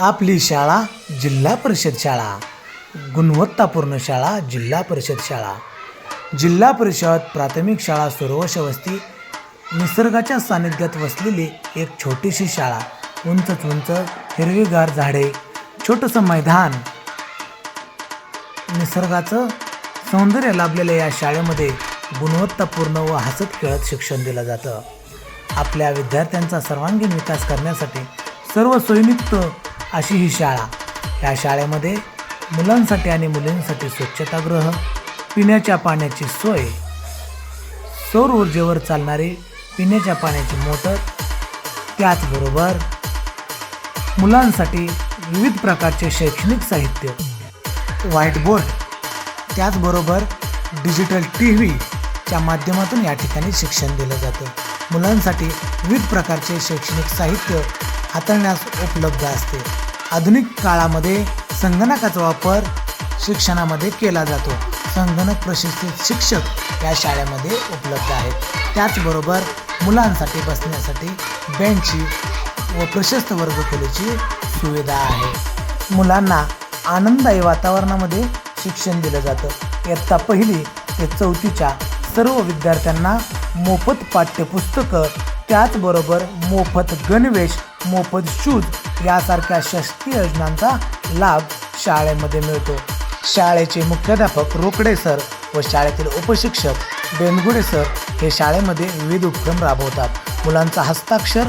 आपली शाळा जिल्हा परिषद शाळा गुणवत्तापूर्ण शाळा जिल्हा परिषद शाळा. जिल्हा परिषद प्राथमिक शाळा सुरवश वस्ती निसर्गाच्या सानिध्यात वसलेली एक छोटीशी शाळा. उंचच उंच हिरवीगार झाडे छोटंसं मैदान. निसर्गाचं सौंदर्य लाभलेल्या या शाळेमध्ये गुणवत्तापूर्ण व हसत खेळत शिक्षण दिलं जातं. आपल्या विद्यार्थ्यांचा सर्वांगीण विकास करण्यासाठी सर्व सोयीयुक्त अशी ही शाळा. या शाळेमध्ये मुलांसाठी आणि मुलींसाठी स्वच्छतागृह पिण्याच्या पाण्याची सोय सौर ऊर्जेवर चालणारी पिण्याच्या पाण्याची मोटर त्याचबरोबर मुलांसाठी विविध प्रकारचे शैक्षणिक साहित्य व्हाईट बोर्ड त्याचबरोबर डिजिटल टी व्हीच्या माध्यमातून या ठिकाणी शिक्षण दिलं जातं. मुलांसाठी विविध प्रकारचे शैक्षणिक साहित्य हाताळण्यास उपलब्ध असते. आधुनिक काळामध्ये संगणकाचा वापर शिक्षणामध्ये केला जातो. संगणक प्रशिक्षित शिक्षक या शाळेमध्ये उपलब्ध आहेत. त्याचबरोबर मुलांसाठी बसण्यासाठी बेंचची व प्रशस्त वर्गखोलीची सुविधा आहे. मुलांना आनंददायी वातावरणामध्ये शिक्षण दिलं जातं. इयत्ता पहिली ते चौथीच्या सर्व विद्यार्थ्यांना मोफत पाठ्यपुस्तकं त्याचबरोबर मोफत गणवेश मोफत शूज यासारख्या शासकीय योजनांचा लाभ शाळेमध्ये मिळतो. शाळेचे मुख्याध्यापक रोकडे सर व शाळेतील उपशिक्षक बेनगुडे सर हे शाळेमध्ये विविध उपक्रम राबवतात. मुलांचा हस्ताक्षर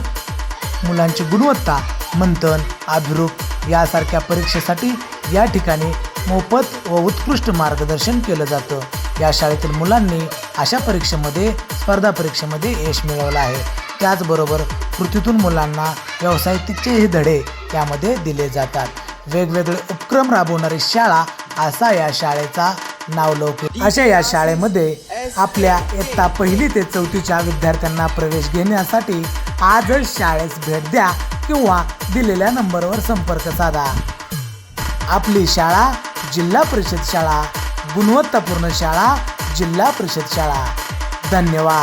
मुलांची गुणवत्ता मंथन अभिरूप यासारख्या परीक्षेसाठी या ठिकाणी मोफत व उत्कृष्ट मार्गदर्शन केलं जातं. या शाळेतील मुलांनी अशा परीक्षेमध्ये स्पर्धा परीक्षेमध्ये यश मिळवलं आहे. त्याचबरोबर कृतीतून मुलांना व्यावसायिकचेही धडे यामध्ये दिले जातात. वेगवेगळे उपक्रम राबवणारी शाळा असा या शाळेचा नावलौकिक. अशा या शाळेमध्ये आपल्या इयत्ता पहिली ते चौथीच्या विद्यार्थ्यांना प्रवेश घेण्यासाठी आजच शाळेस भेट द्या किंवा दिलेल्या नंबरवर संपर्क साधा. आपली शाळा जिल्हा परिषद शाळा गुणवत्तापूर्ण शाळा जिल्हा परिषद शाळा. धन्यवाद.